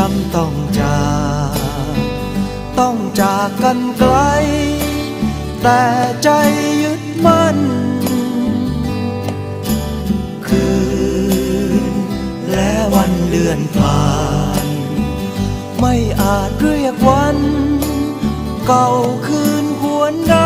จำต้องจากต้องจากกันไกล แต่ใจยึดมั่น คืนและวันเดือนผ่าน ไม่อาจเรียกวัน เก่าคืนหวนได้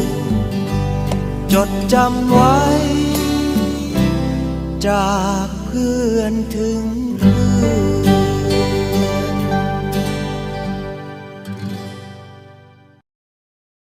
จดจำไว้ จากเพื่อนถึง